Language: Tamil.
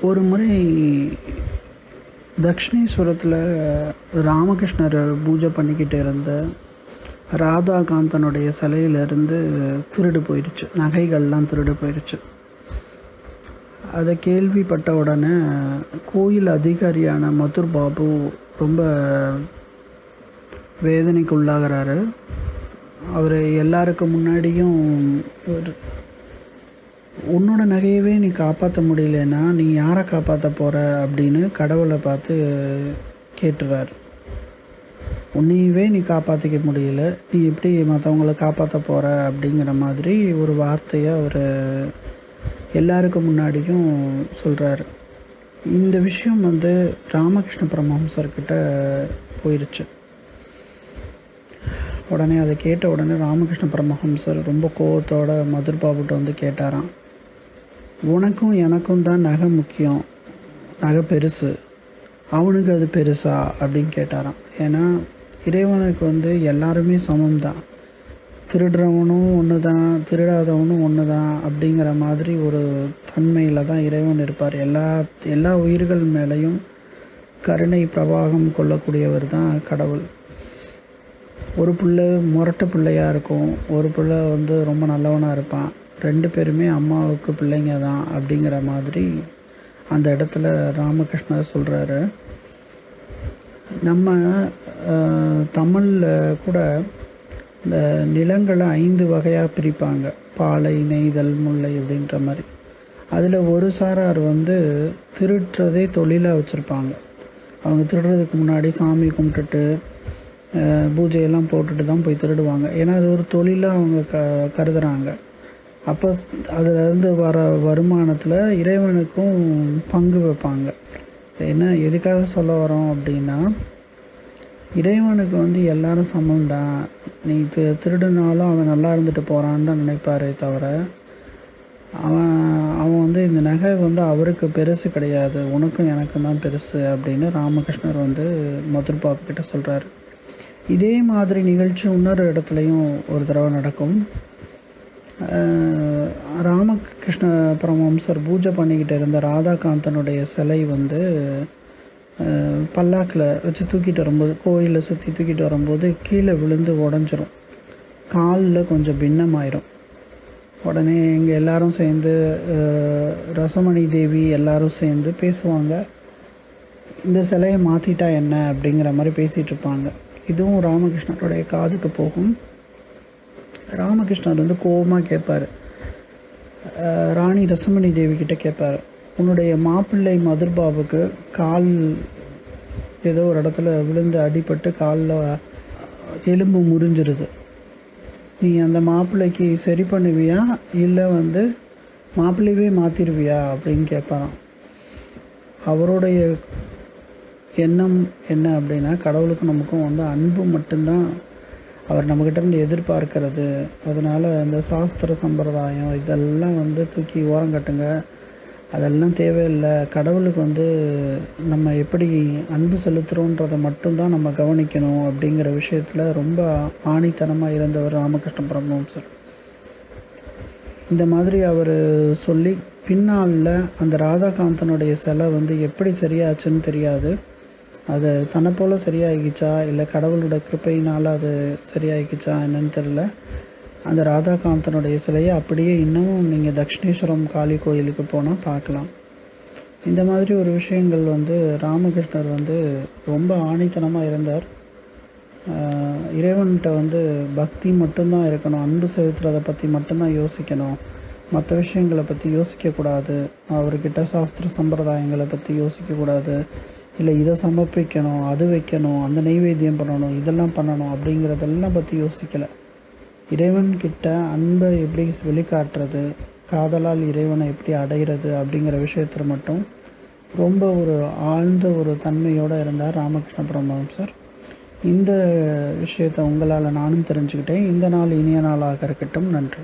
ஒரு முறை தக்ஷிணேஸ்வரத்தில் ராமகிருஷ்ணர் பூஜை பண்ணிக்கிட்டு இருந்த ராதாகாந்தனுடைய சிலையிலிருந்து திருடு போயிடுச்சு நகைகள்லாம் திருடு போயிடுச்சு அதை கேள்விப்பட்ட உடனே கோயில் அதிகாரியான மதுர் பாபு ரொம்ப வேதனைக்கு உள்ளாகிறாரு அவர் எல்லாருக்கு முன்னாடியும் ஒரு உன்னோட நகையவே நீ காப்பாற்ற முடியலன்னா நீ யாரை காப்பாற்ற போகிற அப்படின்னு கடவுளை பார்த்து கேட்டுறார். உன்னையவே நீ காப்பாற்றிக்க முடியல. நீ எப்படி மற்றவங்கள காப்பாற்ற போகிற அப்படிங்கிற மாதிரி ஒரு வார்த்தையை அவர் எல்லாருக்கும் முன்னாடியும் சொல்கிறாரு இந்த விஷயம் வந்து ராமகிருஷ்ண பரமஹம்சர்கிட்ட போயிருச்சு. உடனே அதை கேட்ட உடனே ராமகிருஷ்ண பரமஹம்சர் ரொம்ப கோவத்தோட மதுர்பாபுட்ட வந்து கேட்டாராம். உனக்கும் எனக்கும் தான் நகை முக்கியம். நகை பெருசு. அவனுக்கு அது பெருசா? அப்படின்னு கேட்டாராம். ஏன்னா இறைவனுக்கு வந்து எல்லாருமே சமம் தான். திருடுறவனும் ஒன்று தான் திருடாதவனும் ஒன்று தான் அப்படிங்கிற மாதிரி ஒரு தன்மையில் தான் இறைவன் இருப்பார். எல்லா எல்லா உயிர்கள் மேலேயும் கருணை பிரவாகம் கொள்ளக்கூடியவர் தான் கடவுள். ஒரு பிள்ளை முரட்டு பிள்ளையாக இருக்கும். ஒரு பிள்ளை வந்து ரொம்ப நல்லவனாக இருப்பான். ரெண்டு பேருமே அம்மாவுக்கு பிள்ளைங்க தான் அப்படிங்கிற மாதிரி அந்த இடத்துல ராமகிருஷ்ணர் சொல்கிறாரு நம்ம தமிழில் கூட இந்த நிலங்களை ஐந்து வகையாக பிரிப்பாங்க. பாலை நெய்தல் முல்லை அப்படின்ற மாதிரி. அதில் ஒரு சாரார் வந்து திருட்டுறதே தொழிலாக வச்சுருப்பாங்க. அவங்க திருடுறதுக்கு முன்னாடி சாமி கும்பிட்டுட்டு பூஜையெல்லாம் போட்டுட்டு தான் போய் திருடுவாங்க. ஏன்னா அது ஒரு தொழிலாக அவங்க க கருதுகிறாங்க அப்போ அதிலேருந்து வர வருமானத்தில் இறைவனுக்கும் பங்கு வைப்பாங்க. என்ன எதுக்காக சொல்ல வரோம் அப்படின்னா இறைவனுக்கு வந்து எல்லாரும் சமம் தான் நீ தி திருடுனாலும் அவன் நல்லா இருந்துட்டு போகிறான்னு தான் நினைப்பாரே தவிர அவன் அவன் வந்து இந்த நகை வந்து அவருக்கு பெருசு கிடையாது. உனக்கும் எனக்கும் தான் பெருசு அப்படின்னு ராமகிருஷ்ணர் வந்து மதுர் பாப்பு கிட்ட சொல்கிறாரு இதே மாதிரி நிகழ்ச்சி இன்னொரு இடத்துலையும் ஒரு தடவை நடக்கும். ராமகிருஷ்ண பரமஹம்சர் பூஜை பண்ணிக்கிட்டு இருந்த ராதாகாந்தனுடைய சிலை வந்து பல்லாக்கில் வச்சு தூக்கிட்டு வரும்போது கோயிலில் சுற்றி தூக்கிட்டு வரும்போது கீழே விழுந்து உடஞ்சிரும். காலில் கொஞ்சம் பின்னமாயிரும். உடனே இங்கே எல்லாரும் சேர்ந்து ரசமணி தேவி எல்லாரும் சேர்ந்து பேசுவாங்க. இந்த சிலையை மாற்றிட்டா என்ன அப்படிங்கிற மாதிரி பேசிகிட்டு இருப்பாங்க. இதுவும் ராமகிருஷ்ணருடைய காதுக்கு போகும். ராமகிருஷ்ணர் வந்து கோபமாக கேட்பார். ராணி ரசமணி தேவி கிட்ட கேட்பார். உன்னுடைய மாப்பிள்ளை மதுர்பாபுக்கு கால் ஏதோ ஒரு இடத்துல விழுந்து அடிபட்டு காலில் எலும்பு முறிஞ்சிருது. நீ அந்த மாப்பிள்ளைக்கு சரி பண்ணுவியா? இல்லை வந்து மாப்பிள்ளையவே மாற்றிடுவியா அப்படின்னு கேட்பாராம். அவருடைய எண்ணம் என்ன அப்படின்னா கடவுளுக்கும் நமக்கும் வந்து அன்பு மட்டும்தான் அவர் நம்மகிட்டேருந்து எதிர்பார்க்கறது. அதனால் இந்த சாஸ்திர சம்பிரதாயம் இதெல்லாம் வந்து தூக்கி ஓரம் கட்டுங்க. அதெல்லாம் தேவையில்லை. கடவுளுக்கு வந்து நம்ம எப்படி அன்பு செலுத்துகிறோன்றதை மட்டும்தான் நம்ம கவனிக்கணும் அப்படிங்கிற விஷயத்தில் ரொம்ப ஆணித்தனமாக இருந்தவர் ராமகிருஷ்ண பரமஹம்சர். இந்த மாதிரி அவர் சொல்லி பின்னாளில் அந்த ராதாகாந்தனுடைய சிலை வந்து எப்படி சரியாச்சுன்னு தெரியாது. அது தன்னை போல் சரியாகிச்சா? இல்லை கடவுளோட கிருப்பையினால் அது சரியாகிச்சா என்னன்னு தெரில அந்த ராதாகாந்தனுடைய சிலையை அப்படியே இன்னமும் நீங்கள் தக்ஷிணேஸ்வரம் காளி கோயிலுக்கு போனால் பார்க்கலாம். இந்த மாதிரி ஒரு விஷயங்கள் வந்து ராமகிருஷ்ணர் வந்து ரொம்ப ஆணித்தனமாக இருந்தார். இறைவன்கிட்ட வந்து பக்தி மட்டும்தான் இருக்கணும் அன்பு செலுத்துறதை பற்றி மட்டும்தான் யோசிக்கணும். மற்ற விஷயங்களை பற்றி யோசிக்கக்கூடாது. அவர்கிட்ட சாஸ்திர சம்பிரதாயங்களை பற்றி யோசிக்கக்கூடாது. இல்லை இதை சமர்ப்பிக்கணும் அது வைக்கணும் அந்த நெய்வேத்தியம் பண்ணணும் இதெல்லாம் பண்ணணும் அப்படிங்கிறதெல்லாம் பற்றி யோசிக்கலை. இறைவன்கிட்ட அன்பை எப்படி வெளிக்காட்டுறது காதலால் இறைவனை எப்படி அடைகிறது அப்படிங்கிற விஷயத்தில் மட்டும் ரொம்ப ஒரு ஆழ்ந்த ஒரு தன்மையோடு இருந்தார் ராமகிருஷ்ண பரமஹம்சர் இந்த விஷயத்தை உங்களால் நானும் தெரிஞ்சுக்கிட்டேன். இந்த நாள் இனிய நாளாக இருக்கட்டும். நன்றி.